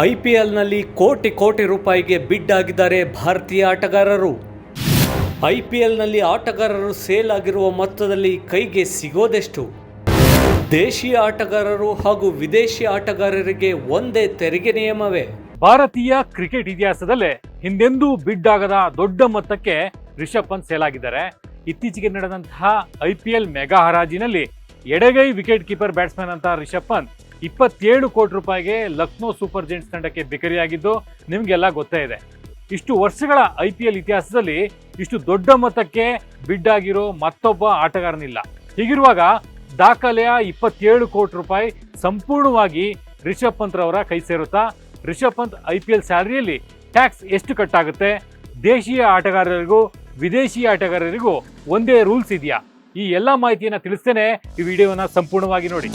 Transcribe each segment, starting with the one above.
ಐಪಿಎಲ್ನಲ್ಲಿ ಕೋಟಿ ಕೋಟಿ ರೂಪಾಯಿಗೆ ಬಿಡ್ ಆಗಿದ್ದಾರೆ ಭಾರತೀಯ ಆಟಗಾರರು. ಐ ಪಿ ಎಲ್ನಲ್ಲಿ ಆಟಗಾರರು ಸೇಲ್ ಆಗಿರುವ ಮೊತ್ತದಲ್ಲಿ ಕೈಗೆ ಸಿಗೋದೆಷ್ಟು? ದೇಶೀಯ ಆಟಗಾರರು ಹಾಗೂ ವಿದೇಶಿ ಆಟಗಾರರಿಗೆ ಒಂದೇ ತೆರಿಗೆ ನಿಯಮವೇ? ಭಾರತೀಯ ಕ್ರಿಕೆಟ್ ಇತಿಹಾಸದಲ್ಲೇ ಹಿಂದೆಂದೂ ಬಿಡ್ ಆಗದ ದೊಡ್ಡ ಮೊತ್ತಕ್ಕೆ ರಿಷಬ್ ಪಂತ್ ಸೇಲ್ ಆಗಿದ್ದಾರೆ. ಇತ್ತೀಚೆಗೆ ನಡೆದಂತಹ ಐ ಪಿ ಎಲ್ ಮೆಗಾ ಹರಾಜಿನಲ್ಲಿ ಎಡಗೈ ವಿಕೆಟ್ ಕೀಪರ್ ಬ್ಯಾಟ್ಸ್ಮನ್ ಅಂತ ರಿಷಬ್ ಪಂತ್ ಇಪ್ಪತ್ತೇಳು ಕೋಟಿ ರೂಪಾಯಿಗೆ ಲಕ್ನೋ ಸೂಪರ್ ಜೈಂಟ್ಸ್ ತಂಡಕ್ಕೆ ಬಿಕರಿಯಾಗಿದ್ದು ನಿಮಗೆಲ್ಲ ಗೊತ್ತೇ ಇದೆ. ಇಷ್ಟು ವರ್ಷಗಳ ಐ ಪಿ ಎಲ್ ಇತಿಹಾಸದಲ್ಲಿ ಇಷ್ಟು ದೊಡ್ಡ ಮೊತ್ತಕ್ಕೆ ಬಿಡ್ ಆಗಿರೋ ಮತ್ತೊಬ್ಬ ಆಟಗಾರನಿಲ್ಲ. ಹೀಗಿರುವಾಗ ದಾಖಲೆಯ ಇಪ್ಪತ್ತೇಳು ಕೋಟಿ ರೂಪಾಯಿ ಸಂಪೂರ್ಣವಾಗಿ ರಿಷಬ್ ಪಂತ್ ರವರ ಕೈ ಸೇರುತ್ತಾ, Rishabh Pant I P L ಸ್ಯಾಲರಿಯಲ್ಲಿ tax ಎಷ್ಟು ಕಟ್ಟಾಗುತ್ತೆ? ದೇಶೀಯ ಆಟಗಾರರಿಗೂ ವಿದೇಶಿ ಆಟಗಾರರಿಗೂ ಒಂದೇ ರೂಲ್ಸ್ ಇದೆಯಾ? ಈ ಎಲ್ಲ ಮಾಹಿತಿಯನ್ನು ತಿಳಿಸ್ತೇನೆ. ಈ ವಿಡಿಯೋನ ಸಂಪೂರ್ಣವಾಗಿ ನೋಡಿ.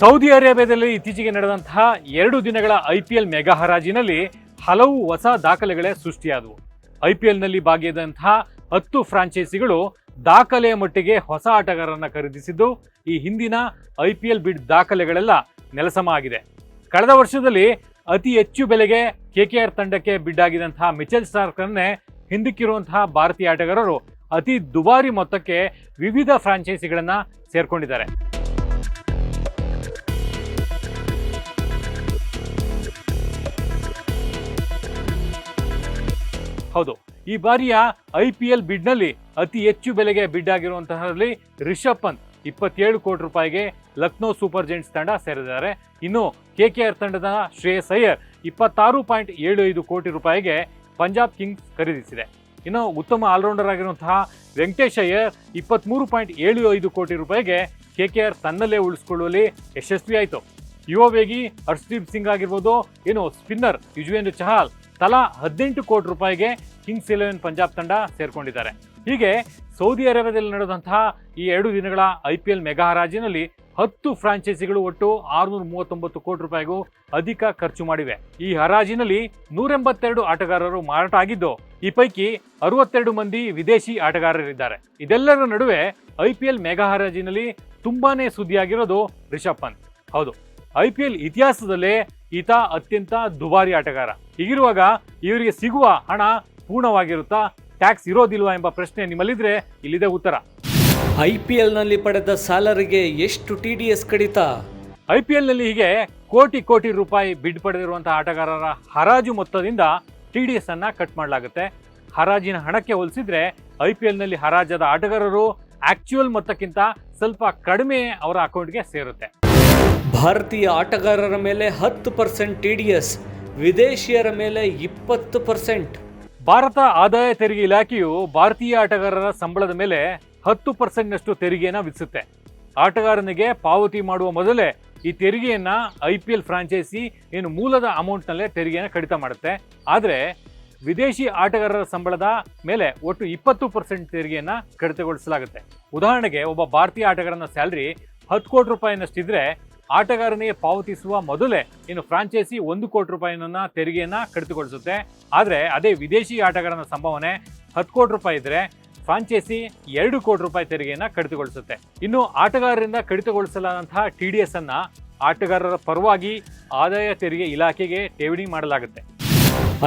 ಸೌದಿ ಅರೇಬಿಯಾದಲ್ಲಿ ಇತ್ತೀಚೆಗೆ ನಡೆದಂತಹ ಎರಡು ದಿನಗಳ ಐ ಪಿ ಎಲ್ ಮೆಗಾ ಹರಾಜಿನಲ್ಲಿ ಹಲವು ಹೊಸ ದಾಖಲೆಗಳೇ ಸೃಷ್ಟಿಯಾದವು. ಐ ಪಿ ಎಲ್ನಲ್ಲಿ ಭಾಗಿಯಾದಂತಹ ಹತ್ತು ಫ್ರಾಂಚೈಸಿಗಳು ದಾಖಲೆಯ ಮಟ್ಟಿಗೆ ಹೊಸ ಆಟಗಾರರನ್ನ ಖರೀದಿಸಿದ್ದು, ಈ ಹಿಂದಿನ ಐ ಪಿ ಎಲ್ ಬಿಡ್ ದಾಖಲೆಗಳೆಲ್ಲ ನೆಲಸಮ ಆಗಿದೆ. ಕಳೆದ ವರ್ಷದಲ್ಲಿ ಅತಿ ಹೆಚ್ಚು ಬೆಲೆಗೆ ಕೆಕೆಆರ್ ತಂಡಕ್ಕೆ ಬಿಡ್ ಆಗಿದಂತಹ ಮಿಚೆಲ್ ಸ್ಟಾರ್ಕನ್ನೇ ಹಿಂದಕ್ಕಿರುವಂತಹ ಭಾರತೀಯ ಆಟಗಾರರು ಅತಿ ದುಬಾರಿ ಮೊತ್ತಕ್ಕೆ ವಿವಿಧ ಫ್ರಾಂಚೈಸಿಗಳನ್ನ ಸೇರ್ಕೊಂಡಿದ್ದಾರೆ. ಹೌದು. ಈ ಬಾರಿಯ ಐ ಪಿ ಎಲ್ ಬಿಡ್ನಲ್ಲಿ ಅತಿ ಹೆಚ್ಚು ಬೆಲೆಗೆ ಬಿಡ್ ಆಗಿರುವಂತಹದ್ರಲ್ಲಿ ರಿಷಬ್ ಪಂತ್ ಇಪ್ಪತ್ತೇಳು ಕೋಟಿ ರೂಪಾಯಿಗೆ ಲಕ್ನೋ ಸೂಪರ್ ಜೆಂಟ್ಸ್ ತಂಡ ಸೇರಿದ್ದಾರೆ. ಇನ್ನು ಕೆ ಕೆ ಆರ್ ತಂಡದ ಶ್ರೇಯಸ್ ಅಯ್ಯರ್ ಇಪ್ಪತ್ತಾರು ಪಾಯಿಂಟ್ ಏಳು ಐದು ಕೋಟಿ ರೂಪಾಯಿಗೆ ಪಂಜಾಬ್ ಕಿಂಗ್ಸ್ ಖರೀದಿಸಿದೆ. ಇನ್ನು ಉತ್ತಮ ಆಲ್ರೌಂಡರ್ ಆಗಿರುವಂತಹ ವೆಂಕಟೇಶ್ ಅಯ್ಯರ್ ಇಪ್ಪತ್ತ್ಮೂರು ಪಾಯಿಂಟ್ ಏಳು ಐದು ಕೋಟಿ ರೂಪಾಯಿಗೆ ಕೆ ಕೆ ಆರ್ ತನ್ನಲ್ಲೇ ಉಳಿಸ್ಕೊಳ್ಳುವಲ್ಲಿ ಯಶಸ್ವಿಯಾಯಿತು. ಯುವ ವೇಗಿ ಹರ್ಷದೀಪ್ ಸಿಂಗ್ ಆಗಿರ್ಬೋದು, ಏನು ಸ್ಪಿನ್ನರ್ ಯುಜ್ವೇಂದ್ರ ಚಹಲ್ ತಲಾ ಹದಿನೆಂಟು ಕೋಟಿ ರೂಪಾಯಿಗೆ ಕಿಂಗ್ಸ್ ಇಲೆವೆನ್ ಪಂಜಾಬ್ ತಂಡ ಸೇರ್ಕೊಂಡಿದ್ದಾರೆ. ಹೀಗೆ ಸೌದಿ ಅರೇಬಿಯಾದಲ್ಲಿ ನಡೆದಂತಹ ಈ ಎರಡು ದಿನಗಳ ಐ ಪಿ ಎಲ್ ಮೆಗಾ ಹರಾಜಿನಲ್ಲಿ ಹತ್ತು ಫ್ರಾಂಚೈಸಿಗಳು ಒಟ್ಟು ಆರುನೂರ ಮೂವತ್ತೊಂಬತ್ತು ಕೋಟಿ ರೂಪಾಯಿಗೂ ಅಧಿಕ ಖರ್ಚು ಮಾಡಿವೆ. ಈ ಹರಾಜಿನಲ್ಲಿ ನೂರೆಂಬತ್ತೆರಡು ಆಟಗಾರರು ಮಾರಾಟ ಆಗಿದ್ದು, ಈ ಪೈಕಿ ಅರವತ್ತೆರಡು ಮಂದಿ ವಿದೇಶಿ ಆಟಗಾರರಿದ್ದಾರೆ. ಇದೆಲ್ಲರ ನಡುವೆ ಐ ಪಿ ಎಲ್ ಮೆಗಾ ಹರಾಜಿನಲ್ಲಿ ತುಂಬಾನೇ ಸುದ್ದಿಯಾಗಿರೋದು ರಿಷಬ್ ಪಂತ್. ಹೌದು, ಐ ಪಿ ಎಲ್ ಇತಿಹಾಸದಲ್ಲೇ ಈತ ಅತ್ಯಂತ ದುಬಾರಿ ಆಟಗಾರ. ಹೀಗಿರುವಾಗ ಇವರಿಗೆ ಸಿಗುವ ಹಣ ಪೂರ್ಣವಾಗಿರುತ್ತಾ? ಟ್ಯಾಕ್ಸ್ ಇರೋದಿಲ್ವಾ ಎಂಬ ಪ್ರಶ್ನೆ ನಿಮ್ಮಲ್ಲಿದ್ರೆ ಇಲ್ಲಿದೆ ಉತ್ತರ. ಐ ಪಿ ಎಲ್ನಲ್ಲಿ ಪಡೆದ ಸಾಲರಿಗೆ ಎಷ್ಟು ಟಿ ಡಿ ಎಸ್ ಕಡಿತ? ಐ ಪಿ ಎಲ್ನಲ್ಲಿ ಹೀಗೆ ಕೋಟಿ ಕೋಟಿ ರೂಪಾಯಿ ಬಿಡ್ ಪಡೆದಿರುವಂತಹ ಆಟಗಾರರ ಹರಾಜು ಮೊತ್ತದಿಂದ ಟಿ ಡಿ ಎಸ್ ಅನ್ನ ಕಟ್ ಮಾಡಲಾಗುತ್ತೆ. ಹರಾಜಿನ ಹಣಕ್ಕೆ ಹೋಲಿಸಿದ್ರೆ ಐ ಪಿ ಎಲ್ನಲ್ಲಿ ಹರಾಜಾದ ಆಟಗಾರರು ಆಕ್ಚುಯಲ್ ಮೊತ್ತಕ್ಕಿಂತ ಸ್ವಲ್ಪ ಕಡಿಮೆ ಅವರ ಅಕೌಂಟ್ಗೆ ಸೇರುತ್ತೆ. ಭಾರತೀಯ ಆಟಗಾರರ ಮೇಲೆ ಹತ್ತು ಪರ್ಸೆಂಟ್ ಟಿ ಡಿ ಎಸ್, ವಿದೇಶಿಯರ ಮೇಲೆ ಇಪ್ಪತ್ತು ಪರ್ಸೆಂಟ್. ಭಾರತ ಆದಾಯ ತೆರಿಗೆ ಇಲಾಖೆಯು ಭಾರತೀಯ ಆಟಗಾರರ ಸಂಬಳದ ಮೇಲೆ ಹತ್ತು ಪರ್ಸೆಂಟ್ನಷ್ಟು ತೆರಿಗೆಯನ್ನು ವಿಧಿಸುತ್ತೆ. ಆಟಗಾರನಿಗೆ ಪಾವತಿ ಮಾಡುವ ಮೊದಲೇ ಈ ತೆರಿಗೆಯನ್ನ ಐ ಪಿ ಎಲ್ ಫ್ರಾಂಚೈಸಿ ಏನು ಮೂಲದ ಅಮೌಂಟ್ನಲ್ಲೇ ತೆರಿಗೆಯನ್ನು ಕಡಿತ ಮಾಡುತ್ತೆ. ಆದರೆ ವಿದೇಶಿ ಆಟಗಾರರ ಸಂಬಳದ ಮೇಲೆ ಒಟ್ಟು ಇಪ್ಪತ್ತು ಪರ್ಸೆಂಟ್ ತೆರಿಗೆಯನ್ನು ಕಡಿತಗೊಳಿಸಲಾಗುತ್ತೆ. ಉದಾಹರಣೆಗೆ ಒಬ್ಬ ಭಾರತೀಯ ಆಟಗಾರನ ಸ್ಯಾಲ್ರಿ ಹತ್ತು ಕೋಟಿ ರೂಪಾಯಿನಷ್ಟಿದ್ರೆ ಆಟಗಾರನಿಗೆ ಪಾವತಿಸುವ ಮೊದಲೇ ಇನ್ನು ಫ್ರಾಂಚೈಸಿ ಒಂದು ಕೋಟಿ ರೂಪಾಯಿನ ತೆರಿಗೆಯನ್ನ ಕಡಿತಗೊಳಿಸುತ್ತೆ. ಆದರೆ ಅದೇ ವಿದೇಶಿ ಆಟಗಾರನ ಸಂಭಾವನೆ ಹತ್ತು ಕೋಟಿ ರೂಪಾಯಿ ಇದ್ರೆ ಫ್ರಾಂಚೈಸಿ ಎರಡು ಕೋಟಿ ರೂಪಾಯಿ ತೆರಿಗೆಯನ್ನ ಕಡಿತಗೊಳಿಸುತ್ತೆ. ಇನ್ನು ಆಟಗಾರರಿಂದ ಕಡಿತಗೊಳಿಸಲಾದಂತಹ ಟಿ ಡಿ ಎಸ್ ಅನ್ನ ಆಟಗಾರರ ಪರವಾಗಿ ಆದಾಯ ತೆರಿಗೆ ಇಲಾಖೆಗೆ ಠೇವಣಿ ಮಾಡಲಾಗುತ್ತೆ.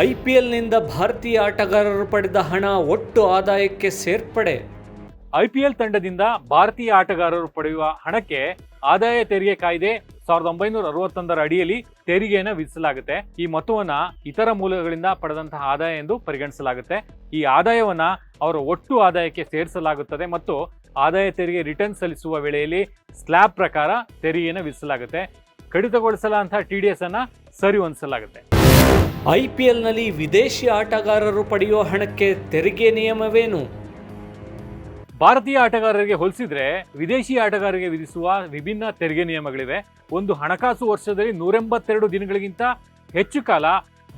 ಐ ಪಿ ಎಲ್ನಿಂದ ಭಾರತೀಯ ಆಟಗಾರರು ಪಡೆದ ಹಣ ಒಟ್ಟು ಆದಾಯಕ್ಕೆ ಸೇರ್ಪಡೆ. ಐ ಪಿ ಎಲ್ ತಂಡದಿಂದ ಭಾರತೀಯ ಆಟಗಾರರು ಪಡೆಯುವ ಹಣಕ್ಕೆ ಆದಾಯ ತೆರಿಗೆ ಕಾಯ್ದೆ ಸಾವಿರದ ಒಂಬೈನೂರ ಅರವತ್ತೊಂದರ ಅಡಿಯಲ್ಲಿ ತೆರಿಗೆಯನ್ನು ವಿಧಿಸಲಾಗುತ್ತೆ. ಈ ಮೊತ್ತವನ್ನ ಇತರ ಮೂಲಗಳಿಂದ ಪಡೆದಂತಹ ಆದಾಯ ಎಂದು ಪರಿಗಣಿಸಲಾಗುತ್ತೆ. ಈ ಆದಾಯವನ್ನ ಅವರ ಒಟ್ಟು ಆದಾಯಕ್ಕೆ ಸೇರಿಸಲಾಗುತ್ತದೆ ಮತ್ತು ಆದಾಯ ತೆರಿಗೆ ರಿಟರ್ನ್ ಸಲ್ಲಿಸುವ ವೇಳೆಯಲ್ಲಿ ಸ್ಲ್ಯಾಬ್ ಪ್ರಕಾರ ತೆರಿಗೆಯನ್ನು ವಿಧಿಸಲಾಗುತ್ತೆ. ಕಡಿತಗೊಳಿಸಲಾದಂತಹ ಟಿ ಡಿ ಎಸ್ ಅನ್ನು ಸರಿ ಹೊಂದಿಸಲಾಗುತ್ತೆ. ಐ ಪಿ ಎಲ್ನಲ್ಲಿ ವಿದೇಶಿ ಆಟಗಾರರು ಪಡೆಯುವ ಹಣಕ್ಕೆ ತೆರಿಗೆ ನಿಯಮವೇನು? ಭಾರತೀಯ ಆಟಗಾರರಿಗೆ ಹೋಲಿಸಿದ್ರೆ ವಿದೇಶಿ ಆಟಗಾರರಿಗೆ ವಿಧಿಸುವ ವಿಭಿನ್ನ ತೆರಿಗೆ ನಿಯಮಗಳಿವೆ. ಒಂದು ಹಣಕಾಸು ವರ್ಷದಲ್ಲಿ ನೂರೆಂಬತ್ತೆರಡು ದಿನಗಳಿಗಿಂತ ಹೆಚ್ಚು ಕಾಲ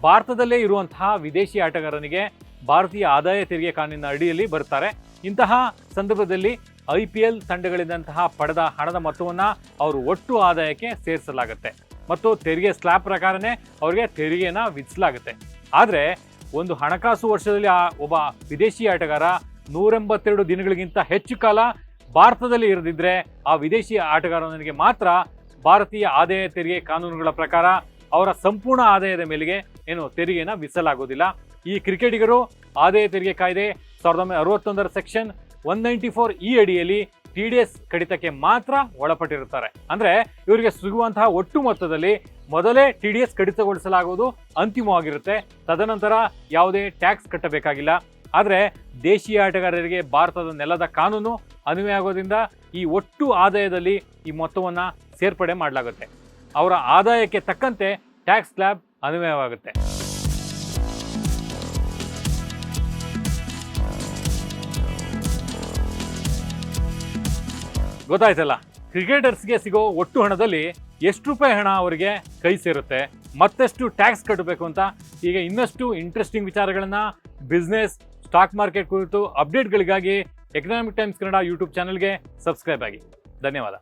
ಭಾರತದಲ್ಲೇ ಇರುವಂತಹ ವಿದೇಶಿ ಆಟಗಾರನಿಗೆ ಭಾರತೀಯ ಆದಾಯ ತೆರಿಗೆ ಕಾನೂನಿನ ಅಡಿಯಲ್ಲಿ ಬರ್ತಾರೆ ಇಂತಹ ಸಂದರ್ಭದಲ್ಲಿ ಐ ಪಿ ಎಲ್ ತಂಡಗಳಿಂದಂತಹ ಪಡೆದ ಹಣದ ಮೊತ್ತವನ್ನು ಅವರು ಒಟ್ಟು ಆದಾಯಕ್ಕೆ ಸೇರಿಸಲಾಗುತ್ತೆ. ಮತ್ತು ತೆರಿಗೆ ಸ್ಲ್ಯಾಬ್ ಪ್ರಕಾರನೇ ಅವರಿಗೆ ತೆರಿಗೆಯನ್ನು ವಿಧಿಸಲಾಗುತ್ತೆ. ಆದರೆ ಒಂದು ಹಣಕಾಸು ವರ್ಷದಲ್ಲಿ ಆ ಒಬ್ಬ ವಿದೇಶಿ ಆಟಗಾರ ನೂರೆಂಬತ್ತೆರಡು ದಿನಗಳಿಗಿಂತ ಹೆಚ್ಚು ಕಾಲ ಭಾರತದಲ್ಲಿ ಇರದಿದ್ದರೆ ಆ ವಿದೇಶಿ ಆಟಗಾರನಿಗೆ ಮಾತ್ರ ಭಾರತೀಯ ಆದಾಯ ತೆರಿಗೆ ಕಾನೂನುಗಳ ಪ್ರಕಾರ ಅವರ ಸಂಪೂರ್ಣ ಆದಾಯದ ಮೇಲೆಗೆ ಏನು ತೆರಿಗೆನ ವಿಸಲಾಗೋದಿಲ್ಲ ಈ ಕ್ರಿಕೆಟಿಗರು ಆದಾಯ ತೆರಿಗೆ ಕಾಯ್ದೆ ಸಾವಿರದ ಒಂಬೈನೂರ ಅರವತ್ತೊಂದರ ಸೆಕ್ಷನ್ ಒನ್ ನೈಂಟಿ ಫೋರ್ ಈ ಅಡಿಯಲ್ಲಿ ಟಿ ಡಿ ಎಸ್ ಕಡಿತಕ್ಕೆ ಮಾತ್ರ ಒಳಪಟ್ಟಿರುತ್ತಾರೆ. ಅಂದರೆ ಇವರಿಗೆ ಸಿಗುವಂತಹ ಒಟ್ಟು ಮೊತ್ತದಲ್ಲಿ ಮೊದಲೇ ಟಿ ಡಿ ಎಸ್ ಕಡಿತಗೊಳಿಸಲಾಗುವುದು, ಅಂತಿಮವಾಗಿರುತ್ತೆ. ತದನಂತರ ಯಾವುದೇ ಟ್ಯಾಕ್ಸ್ ಕಟ್ಟಬೇಕಾಗಿಲ್ಲ. ಆದರೆ ದೇಶೀಯ ಆಟಗಾರರಿಗೆ ಭಾರತದ ನೆಲದ ಕಾನೂನು ಅನ್ವಯ ಆಗೋದ್ರಿಂದ ಈ ಒಟ್ಟು ಆದಾಯದಲ್ಲಿ ಈ ಮೊತ್ತವನ್ನು ಸೇರ್ಪಡೆ ಮಾಡಲಾಗುತ್ತೆ. ಅವರ ಆದಾಯಕ್ಕೆ ತಕ್ಕಂತೆ ಟ್ಯಾಕ್ಸ್ ಸ್ಲ್ಯಾಬ್ ಅನ್ವಯವಾಗುತ್ತೆ ಗೊತ್ತಾಯ್ತಲ್ಲ? ಕ್ರಿಕೆಟರ್ಸ್ಗೆ ಸಿಗೋ ಒಟ್ಟು ಹಣದಲ್ಲಿ ಎಷ್ಟು ರೂಪಾಯಿ ಹಣ ಅವರಿಗೆ ಕೈ ಸೇರುತ್ತೆ, ಮತ್ತಷ್ಟು ಟ್ಯಾಕ್ಸ್ ಕಟ್ಟಬೇಕು ಅಂತ ಈಗ ಇನ್ನಷ್ಟು ಇಂಟ್ರೆಸ್ಟಿಂಗ್ ವಿಚಾರಗಳನ್ನು ಬಿಸ್ನೆಸ್ ಸ್ಟಾಕ್ ಮಾರ್ಕೆಟ್ ಕುರಿತು ಅಪ್ಡೇಟ್ಗಳಿಗಾಗಿ ಎಕನಾಮಿಕ್ ಟೈಮ್ಸ್ ಕನ್ನಡ ಯೂಟ್ಯೂಬ್ ಚಾನಲ್ಗೆ ಸಬ್ಸ್ಕ್ರೈಬ್ ಆಗಿ. ಧನ್ಯವಾದ.